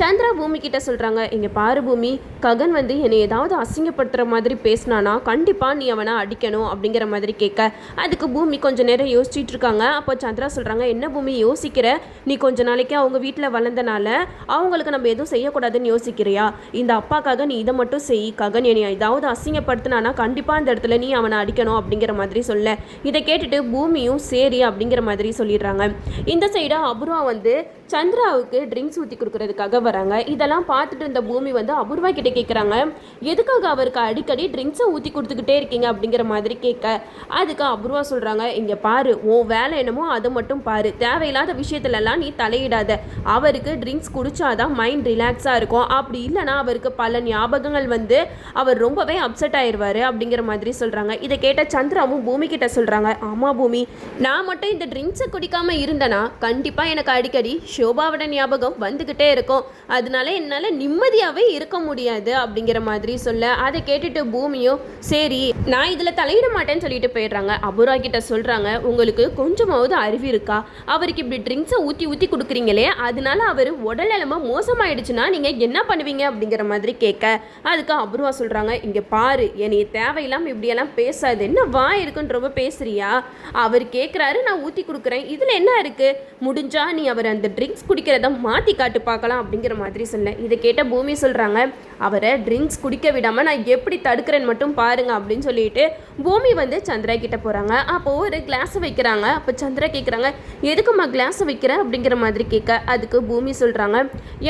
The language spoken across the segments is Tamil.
சந்திரா பூமி கிட்ட சொல்கிறாங்க இங்கே பாரு பூமி ககன் வந்து என்னை ஏதாவது அசிங்கப்படுத்துகிற மாதிரி பேசினானா கண்டிப்பாக நீ அவனை அடிக்கணும் அப்படிங்கிற மாதிரி கேட்க. அதுக்கு பூமி கொஞ்ச நேரம் யோசிச்சுட்டு இருக்காங்க. அப்போ சந்திரா சொல்கிறாங்க என்ன பூமி யோசிக்கிற? நீ கொஞ்ச நாளைக்கு அவங்க வீட்டில் வளர்ந்தனால அவங்களுக்கு நம்ம எதுவும் செய்யக்கூடாதுன்னு யோசிக்கிறியா? இந்த அப்பாக்காக நீ இதை மட்டும் செய் ககன் என்னை ஏதாவது அசிங்கப்படுத்தினானா கண்டிப்பாக அந்த இடத்துல நீ அவனை அடிக்கணும் அப்படிங்கிற மாதிரி சொல்ல. இதை கேட்டுட்டு பூமியும் சரி அப்படிங்கிற மாதிரி சொல்லிடுறாங்க. இந்த சைடாக அபூர்வா வந்து சந்திராவுக்கு ட்ரிங்க்ஸ் ஊற்றி கொடுக்குறதுக்காக வராங்க. இதெல்லாம் பார்த்துட்டு இருந்த பூமி வந்து அபூர்வா கிட்ட கேட்குறாங்க எதுக்காக அவருக்கு அடிக்கடி ட்ரிங்க்ஸை ஊற்றி கொடுத்துக்கிட்டே இருக்கீங்க? அப்படிங்கிற மாதிரி கேட்க. அதுக்கு அபூர்வா சொல்கிறாங்க இங்கே பாரு உன் வேலை என்னமோ அதை மட்டும் பாரு. தேவையில்லாத விஷயத்துலலாம் நீ தலையிடாத. அவருக்கு ட்ரிங்க்ஸ் குடிச்சாதான் மைண்ட் ரிலாக்ஸாக இருக்கும். அப்படி இல்லைனா அவருக்கு பல ஞாபகங்கள் வந்து அவர் ரொம்பவே அப்செட் ஆயிடுவார். அப்படிங்கிற மாதிரி சொல்கிறாங்க இதை கேட்ட சந்திராவும் பூமி கிட்ட சொல்கிறாங்க ஆமாம் பூமி நான் மட்டும் இந்த ட்ரிங்க்ஸை குடிக்காமல் இருந்தேன்னா கண்டிப்பாக எனக்கு அடிக்கடி ஷோபாவோட ஞாபகம் வந்துக்கிட்டே இருக்கும். அதனால என்னால் நிம்மதியாகவே இருக்க முடியாது அப்படிங்கிற மாதிரி சொல்ல அதை கேட்டுட்டு பூமியும் சரி நான் இதில் தலையிட மாட்டேன்னு சொல்லிட்டு போயிடுறாங்க. அபுரா கிட்ட சொல்கிறாங்க உங்களுக்கு கொஞ்சமாவது அறிவு இருக்கா? அவருக்கு இப்படி ட்ரிங்க்ஸை ஊற்றி ஊற்றி கொடுக்குறீங்களே அதனால அவர் உடல் நிலமை மோசமாயிடுச்சுன்னா நீங்கள் என்ன பண்ணுவீங்க? அப்படிங்கிற மாதிரி கேட்க அதுக்கு அபுருவா சொல்கிறாங்க இங்கே பாரு என்னை தேவையில்லாமல் இப்படியெல்லாம் பேசாது என்ன வா இருக்குன்னு ரொம்ப பேசுறியா? அவர் கேட்குறாரு நான் ஊற்றி கொடுக்குறேன் இதில் என்ன இருக்குது முடிஞ்சா நீ அவர் அந்த ட்ரிங்க்ஸ் குடிக்கிறத மாற்றி காட்டு பார்க்கலாம் அப்படிங்கிற மாதிரி சொன்னேன். இதை கேட்ட பூமி சொல்கிறாங்க அவரை ட்ரிங்க்ஸ் குடிக்க விடாமல் நான் எப்படி தடுக்கிறேன்னு மட்டும் பாருங்க அப்படின்னு சொல்லிட்டு பூமி வந்து சந்திரா கிட்ட போகிறாங்க அப்போது ஒரு கிளாஸை வைக்கிறாங்க. அப்போ சந்திரா கேட்குறாங்க எதுக்கும்மா கிளாஸை வைக்கிற? அப்படிங்கிற மாதிரி கேட்க அதுக்கு பூமி சொல்கிறாங்க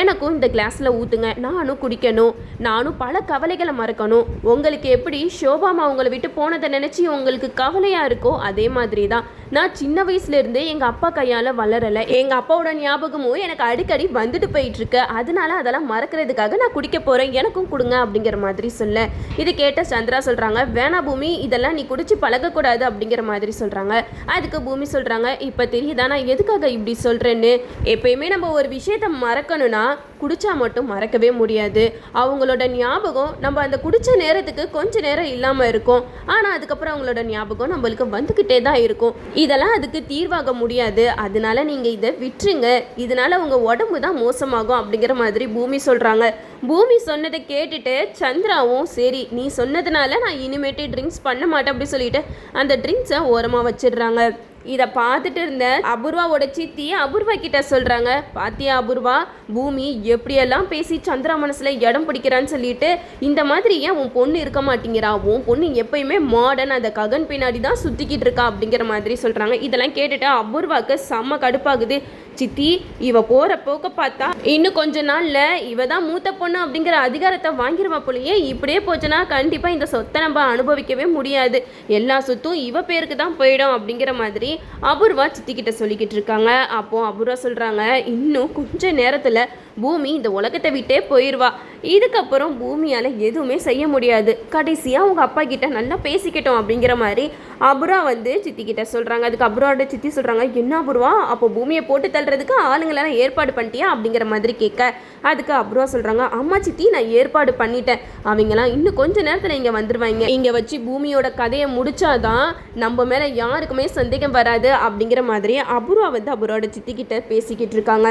எனக்கும் இந்த கிளாஸில் ஊற்றுங்க நானும் குடிக்கணும். நானும் பல கவலைகளை மறக்கணும். உங்களுக்கு எப்படி ஷோபாமா உங்களை விட்டு போனதை நினச்சி உங்களுக்கு கவலையாக இருக்கோ அதே மாதிரி தான் நான் சின்ன வயசுலேருந்தே எங்கள் அப்பா கையால் வளரலை. எங்கள் அப்பாவோட ஞாபகமும் எனக்கு அடிக்கடி வந்துட்டு போயிட்டுருக்கு அதனால அதெல்லாம் மறக்கிறதுக்காக நான் குடிக்க போகிறேன் எனக்கும் கொடுங்க அப்படிங்கிற மாதிரி சொல்ல. இது கேட்ட சந்திரா சொல்கிறாங்க வேணா பூமி இதெல்லாம் நீ குடிச்சு பழகக்கூடாது அப்படிங்கிற மாதிரி சொல்கிறாங்க அதுக்கு பூமி சொல்கிறாங்க இப்போ தெரியுதா நான் எதுக்காக இப்படி சொல்கிறேன்னு எப்பயுமே நம்ம ஒரு விஷயத்த மறக்கணும்னா குடிச்சா மட்டும் மறக்கவே முடியாது. அவங்களோட ஞாபகம் நம்ம அந்த குடித்த நேரத்துக்கு கொஞ்ச நேரம் இல்லாமல் இருக்கும். ஆனால் அதுக்கப்புறம் அவங்களோட ஞாபகம் நம்மளுக்கு வந்துக்கிட்டே தான் இருக்கும். இதெல்லாம் அதுக்கு தீர்வாக முடியாது. அதனால நீங்கள் இதை விட்டுருங்க. இதனால உங்கள் உடம்பு தான் மோசமாகும் அப்படிங்கிற மாதிரி பூமி சொல்கிறாங்க பூமி சொன்னதை கேட்டுட்டு சந்திராவும் சரி நீ சொன்னதுனால நான் இனிமேட்டு ட்ரிங்க்ஸ் பண்ண மாட்டேன் அப்படி சொல்லிட்டு அந்த ட்ரிங்க்ஸை ஓரமாக வச்சிடுறாங்க. இதை பார்த்துட்டு இருந்த அபூர்வாவோட சித்தி அபூர்வா கிட்ட சொல்கிறாங்க பாத்தியா அபூர்வா பூமி எப்படியெல்லாம் பேசி சந்திரா மனசில் இடம் பிடிக்கிறான்னு சொல்லிட்டு இந்த மாதிரி ஏன் உன் பொண்ணு இருக்க மாட்டேங்கிறா? உன் பொண்ணு எப்பயுமே மாடர்ன் அந்த ககன் பின்னாடி தான் சுற்றிக்கிட்டு இருக்கா அப்படிங்கிற மாதிரி சொல்கிறாங்க இதெல்லாம் கேட்டுட்டு அபூர்வாக்கு செம்ம கடுப்பாகுது. சித்தி இவ போகிற போக்க பார்த்தா இன்னும் கொஞ்ச நாளில் இவ தான் மூத்த பொண்ணு அப்படிங்கிற அதிகாரத்தை வாங்கிடுவா போலயே இப்படியே போச்சுன்னா கண்டிப்பாக இந்த சொத்தை நம்ம அனுபவிக்கவே முடியாது. எல்லா சொத்தும் இவ பேருக்கு தான் போயிடும் அப்படிங்கிற மாதிரி அபூர்வா சித்திக்கிட்ட சொல்லிக்கிட்டு இருக்காங்க. அப்போ அபூர்வா சொல்கிறாங்க இன்னும் கொஞ்ச நேரத்தில் பூமி இந்த உலகத்தை விட்டே போயிடுவா இதுக்கப்புறம் பூமியால் எதுவுமே செய்ய முடியாது. கடைசியாக அவங்க அப்பா கிட்ட நல்லா பேசிக்கிட்டோம். அப்படிங்கிற மாதிரி அபுரா வந்து சித்தி கிட்ட சொல்கிறாங்க அதுக்கு அபுராவோட சித்தி சொல்கிறாங்க என்ன அபுர்வா? அப்போ பூமியை போட்டு தள்ளுறதுக்கு ஆளுங்களெல்லாம் ஏற்பாடு பண்ணிட்டியா? அப்படிங்கிற மாதிரி கேட்க அதுக்கு அபுரா சொல்கிறாங்க அம்மா சித்தி நான் ஏற்பாடு பண்ணிட்டேன். அவங்கெல்லாம் இன்னும் கொஞ்ச நேரத்தில் இங்கே வந்துடுவாங்க இங்கே வச்சு பூமியோட கதையை முடிச்சாதான் நம்ம மேலே யாருக்குமே சந்தேகம் வராது அப்படிங்கிற மாதிரி அபூர்வா வந்து அபுராவோட சித்தி கிட்ட பேசிக்கிட்டு இருக்காங்க.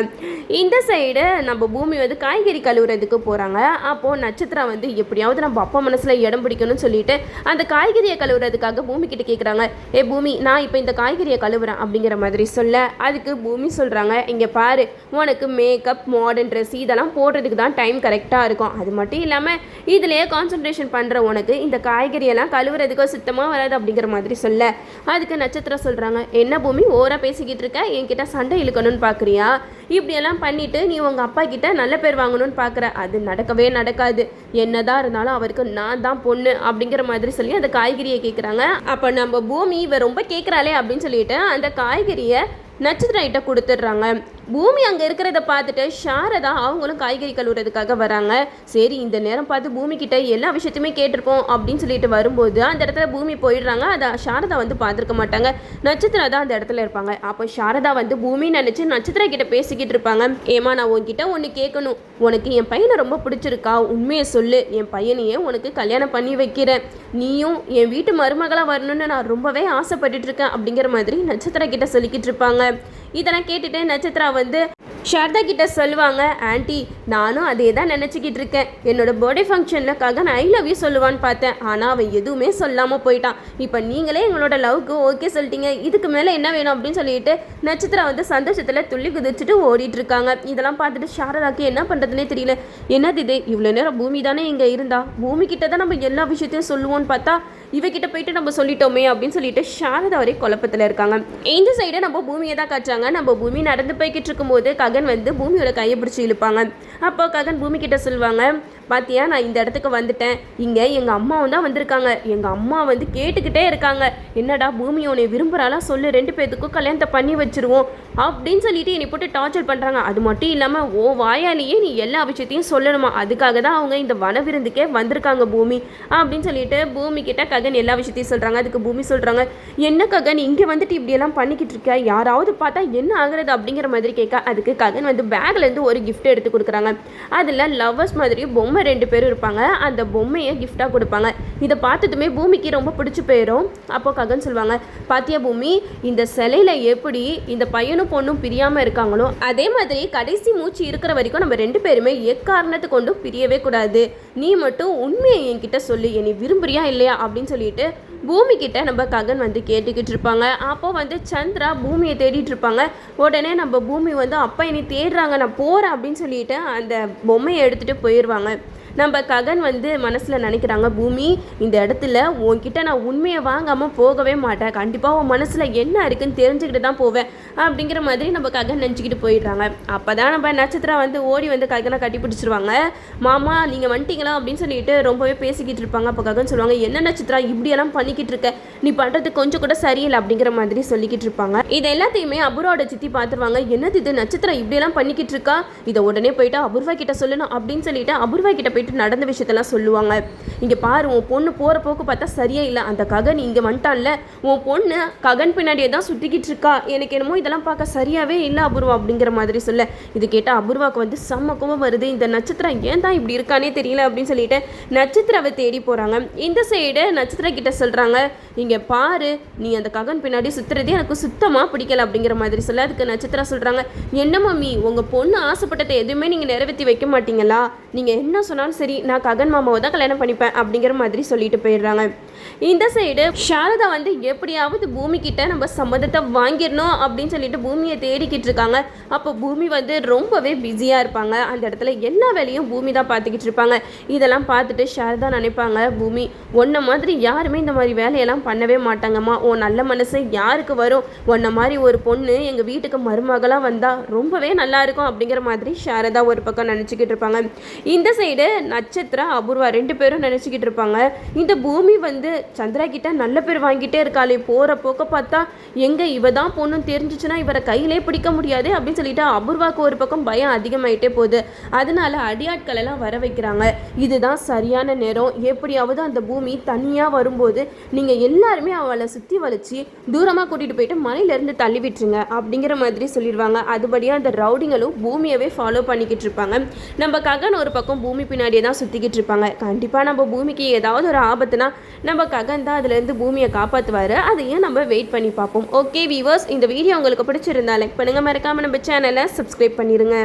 இந்த சைடு நம்ம பூமி வந்து காய்கறி கழுவுறதுக்கு போகிறாங்க அப்போது நட்சத்திரம் வந்து எப்படியாவது நம்ம அப்பா மனசில் இடம் பிடிக்கணும்னு சொல்லிட்டு அந்த காய்கறியை கழுவுறதுக்காக பூமி கிட்ட கேட்குறாங்க ஏ பூமி நான் இப்போ இந்த காய்கறியை கழுவுறேன் அப்படிங்கிற மாதிரி சொல்ல அதுக்கு பூமி சொல்கிறாங்க இங்கே பாரு உனக்கு மேக்கப் மாடர்ன் ட்ரெஸ் இதெல்லாம் போடுறதுக்கு தான் டைம் கரெக்டாக இருக்கும். அது மட்டும் இல்லாமல் இதுலேயே கான்சன்ட்ரேஷன் பண்ணுற உனக்கு இந்த காய்கறியெல்லாம் கழுவுறதுக்கோ சுத்தமாக வராது அப்படிங்கிற மாதிரி சொல்ல. அதுக்கு நட்சத்திரம் சொல்கிறாங்க என்ன பூமி? ஓராக பேசிக்கிட்டு இருக்க? என்கிட்ட சண்டை இழுக்கணும்னு பார்க்குறியா இப்படியெல்லாம் பண்ணிவிட்டு நீ உங்கள் அப்பா கிட்ட நல்ல பேர் வாங்கணும்னு பார்க்குற அது நடக்கவே நடக்காது. என்னதான் இருந்தாலும் அவருக்கு நான் தான் பொண்ணு அப்படிங்கிற மாதிரி சொல்லி அந்த காய்கறியை கேட்குறாங்க அப்போ நம்ம பூமி இவ ரொம்ப கேட்குறாளே அப்படின்னு சொல்லிட்டு அந்த காய்கறியை நட்சத்திரம் கிட்ட கொடுத்துட்றாங்க. பூமி அங்கே இருக்கிறத பார்த்துட்டு சாரதா அவங்களும் காய்கறி கழுவுறதுக்காக வராங்க. சரி இந்த நேரம் பார்த்து பூமி கிட்ட எல்லா விஷயத்தையுமே கேட்டிருப்போம் அப்படின்னு சொல்லிட்டு வரும்போது அந்த இடத்துல பூமி போயிடுறாங்க. அதை சாரதா வந்து பார்த்துருக்க மாட்டாங்க. நட்சத்திரா தான் அந்த இடத்துல இருப்பாங்க. அப்போ சாரதா வந்து பூமி நினச்சி நட்சத்திரா கிட்ட பேசிக்கிட்டு இருப்பாங்க. ஏமா நான் உன்கிட்ட ஒன்று கேட்கணும். உனக்கு என் பையனை ரொம்ப பிடிச்சிருக்கா. உண்மையை சொல்லு. என் பையனையே உனக்கு கல்யாணம் பண்ணி வைக்கிறேன். நீயும் என் வீட்டு மருமகளாக வரணும்னு நான் ரொம்பவே ஆசைப்பட்டுட்டு இருக்கேன் அப்படிங்கிற மாதிரி நட்சத்திரா கிட்ட சொல்லிக்கிட்டு இருப்பாங்க. இதெல்லாம் கேட்டுட்டு நட்சத்திரா வந்து சாரதா கிட்ட சொல்லுவாங்க ஆண்டி நானும் அதே தான் நினச்சிக்கிட்டு இருக்கேன். என்னோட பர்த்டே ஃபங்க்ஷனுக்காக நான் ஐ லவ் யூ சொல்லுவான்னு பார்த்தேன். ஆனால் அவன் எதுவுமே சொல்லாமல் போயிட்டான். இப்போ நீங்களே எங்களோட லவ்க்கு ஓகே சொல்லிட்டீங்க. இதுக்கு மேலே என்ன வேணும்? அப்படின்னு சொல்லிட்டு நட்சத்திரம் வந்து சந்தோஷத்தில் துள்ளி குதிச்சுட்டு ஓடிட்டு இருக்காங்க. இதெல்லாம் பார்த்துட்டு சாரதாக்கு என்ன பண்ணுறதுனே தெரியல. என்னது இது? இவ்வளோ நேரம் பூமி தானே இங்கே இருந்தா? பூமி கிட்ட தான் நம்ம எல்லா விஷயத்தையும் சொல்லுவோம்னு பார்த்தா இவகிட்ட போயிட்டு நம்ம சொல்லிட்டோமே அப்படின்னு சொல்லிட்டு சாரதா வரை குழப்பத்தில் இருக்காங்க. இந்த சைடு நம்ம பூமியை தான் காட்டுறாங்க. நம்ம பூமி நடந்து போய்கிட்டு இருக்கும்போது ககன் வந்து பூமியோட கையை பிடிச்சி இழுப்பாங்க. அப்போ ககன் பூமி கிட்ட சொல்லுவாங்க பாத்தியா நான் இந்த இடத்துக்கு வந்துட்டேன். இங்கே எங்கள் அம்மாவும் தான் வந்திருக்காங்க. எங்கள் அம்மா வந்து கேட்டுக்கிட்டே இருக்காங்க. என்னடா பூமி உன்னை விரும்புகிறாலாம் சொல்லு ரெண்டு பேர்த்துக்கும் கல்யாணத்தை பண்ணி வச்சிருவோம் அப்படின்னு சொல்லிட்டு என்னை போட்டு டார்ச்சர் பண்ணுறாங்க அது மட்டும் இல்லாமல் ஓ வாயாலேயே நீ எல்லா விஷயத்தையும் சொல்லணுமா? அதுக்காக தான் அவங்க இந்த வன விருந்துக்கே வந்திருக்காங்க பூமி அப்படின்னு சொல்லிட்டு பூமி கிட்ட ககன் எல்லா விஷயத்தையும் சொல்கிறாங்க அதுக்கு பூமி சொல்கிறாங்க என்ன ககன் இங்கே வந்துட்டு இப்படியெல்லாம் பண்ணிக்கிட்டு இருக்க யாராவது பார்த்தா என்ன ஆகுறது? அப்படிங்கிற மாதிரி கேட்க அதுக்கு ககன் வந்து பேக்லேருந்து ஒரு கிஃப்ட் எடுத்து கொடுக்குறாங்க. அதில் லவ்வர்ஸ் மாதிரி பொம்மை பொம்மை ரெண்டு பேரும் இருப்பாங்க. அந்த பொம்மையை கிஃப்டாக கொடுப்பாங்க. இதை பார்த்ததுமே பூமிக்கு ரொம்ப பிடிச்சி போயிடும் அப்போ ககன் சொல்லுவாங்க பாத்தியா பூமி இந்த சிலையில் எப்படி இந்த பையனும் பொண்ணும் பிரியாமல் இருக்காங்களோ அதே மாதிரி கடைசி மூச்சு இருக்கிற வரைக்கும் நம்ம ரெண்டு பேருமே எக்காரணத்தை கொண்டும் பிரியவே கூடாது. நீ மட்டும் உண்மையை என்கிட்ட சொல்லு. என்னை விரும்புறியா இல்லையா? அப்படின்னு சொல்லிட்டு பூமி கிட்ட நம்ம ககன் வந்து கேட்டுக்கிட்டு இருப்பாங்க. அப்போ வந்து சந்திரா பூமியை தேடிட்டு இருப்பாங்க. உடனே நம்ம பூமி வந்து அப்பா என்னை தேடுறாங்க நான் போகிறேன் அப்படின்னு சொல்லிட்டு அந்த பொம்மையை எடுத்துகிட்டு போயிடுவாங்க நம்ம ககன் வந்து மனசில் நினைக்கிறாங்க பூமி இந்த இடத்துல உன்கிட்ட நான் உண்மையை வாங்காமல் போகவே மாட்டேன். கண்டிப்பாக உன் மனசில் என்ன இருக்குன்னு தெரிஞ்சுக்கிட்டு தான் போவேன். அப்படிங்கிற மாதிரி நம்ம ககன் நினச்சிக்கிட்டு போயிடுறாங்க. அப்போ தான் நம்ம நட்சத்திரம் வந்து ஓடி வந்து ககனை கட்டி பிடிச்சிருவாங்க. மாமா நீங்கள் வந்துட்டீங்களா? அப்படின்னு சொல்லிட்டு ரொம்பவே பேசிக்கிட்டு இருப்பாங்க. அப்போ ககன் சொல்லுவாங்க என்ன நட்சத்திரம்? இப்படியெல்லாம் பண்ணிக்கிட்டு இருக்க. நீ பண்ணுறது கொஞ்சம் கூட சரியில்லை. அப்படிங்கிற மாதிரி சொல்லிக்கிட்டு இருப்பாங்க. இது எல்லாத்தையுமே அபூர்வோட சித்தி பார்த்துருவாங்க. என்னது இது? நட்சத்திரம் இப்படியெல்லாம் பண்ணிக்கிட்டு இருக்கா? இதை உடனே போயிட்டு அபூர்வா கிட்ட சொல்லணும். அப்படின்னு சொல்லிட்டு அபூர்வா கிட்ட போயிட்டு நடந்த விஷயத்தெல்லாம் சொல்லுவாங்க. இங்கே பாரு உன் பொண்ணு போகிற போக்கு பார்த்தா சரியே இல்லை. அந்த ககன் இங்கே வந்துட்டான்ல. உன் பொண்ணு ககன் பின்னாடியே தான் சுற்றிக்கிட்டு இருக்கா. எனக்கு என்னமோ இதெல்லாம் பார்க்க சரியாவே இல்லை அபூர்வா அப்படிங்கிற மாதிரி சொல்ல. இது கேட்டால் அபூர்வாக்கு வந்து செம்ம கோபம் வருது. இந்த நட்சத்திரம் ஏன் தான் இப்படி இருக்கானே தெரியல அப்படின்னு சொல்லிட்டு நட்சத்திராவை தேடி போகிறாங்க இந்த சைடு நட்சத்திர கிட்ட சொல்கிறாங்க இங்கே பாரு நீ அந்த ககன் பின்னாடி சுற்றுறதே எனக்கு சுத்தமாக பிடிக்கல அப்படிங்கிற மாதிரி சொல்ல. அதுக்கு நட்சத்திரம் சொல்கிறாங்க என்ன மம்மி உங்கள் பொண்ணு ஆசைப்பட்டதை எதுவுமே நீங்கள் நிறைவேற்றி வைக்க மாட்டீங்களா? நீங்கள் என்ன சொன்னாலும் சரி நான் ககன் மாமாவை தான் கல்யாணம் பண்ணிப்பேன் அப்படிங்கிற மாதிரி சொல்லிட்டு போயிடுறாங்க. இந்த சைடு சாரதா வந்து எப்படியாவது பூமி கிட்ட நம்ம சம்மதத்தை வாங்கிடணும் அப்படின்னு சொல்லிட்டு பூமியை தேடிக்கிட்டு இருக்காங்க. அப்போ பூமி வந்து ரொம்பவே பிஸியாக இருப்பாங்க. அந்த இடத்துல எல்லா வேலையும் பூமி தான் பார்த்துக்கிட்டு இருப்பாங்க. இதெல்லாம் பார்த்துட்டு சாரதா நினைப்பாங்க பூமி உன்ன மாதிரி யாருமே இந்த மாதிரி வேலையெல்லாம் பண்ணவே மாட்டாங்கம்மா. உன் நல்ல மனசு யாருக்கு வரும்? உன்ன மாதிரி ஒரு பொண்ணு எங்கள் வீட்டுக்கு மருமகளாக வந்தால் ரொம்பவே நல்லா இருக்கும். அப்படிங்கிற மாதிரி சாரதா ஒரு பக்கம் நினச்சிக்கிட்டு இருப்பாங்க. இந்த சைடு நட்சத்திரம் அபூர்வா ரெண்டு பேரும் நினச்சிக்கிட்டு இருப்பாங்க. இந்த பூமி வந்து சந்திரா கிட்ட நல்ல பேர் வாங்கிட்டே இருக்காளே. போகிற போக்க பார்த்தா எங்கே இவ தான் பொண்ணுன்னு தெரிஞ்சிச்சுன்னா இவரை கையிலே பிடிக்க முடியாது அப்படின்னு சொல்லிட்டு அபூர்வாக்கு ஒரு பக்கம் பயம் அதிகமாயிட்டே போகுது. அதனால அடியாட்கள் எல்லாம் வர வைக்கிறாங்க. இதுதான் சரியான நேரம். எப்படியாவது அந்த பூமி தனியாக வரும்போது நீங்கள் எல்லாருமே அவளை சுற்றி வளைச்சி தூரமாக கூட்டிகிட்டு போயிட்டு மலையிலேருந்து தள்ளி விட்டுருங்க அப்படிங்கிற மாதிரி சொல்லிடுவாங்க. அதுபடியாக அந்த ரவுடிங்களும் பூமியவே ஃபாலோ பண்ணிக்கிட்டு இருப்பாங்க. நம்ம ககன் ஒரு பக்கம் பூமி பின்னாடியே தான் சுற்றிக்கிட்டு இருப்பாங்க. கண்டிப்பாக நம்ம பூமிக்கு ஏதாவது ஒரு ஆபத்துனா நம்ம ககன் தான் அதுலேருந்து பூமியை காப்பாற்றுவார் அதையும் நம்ம வெயிட் பண்ணி பார்ப்போம். ஓகே வீவர்ஸ் இந்த வீடியோ உங்களுக்கு பிடிச்சிருந்தா லைக் பண்ணுங்கள் மறக்காமல் நம்ம சேனலை சப்ஸ்கிரைப் பண்ணிடுங்க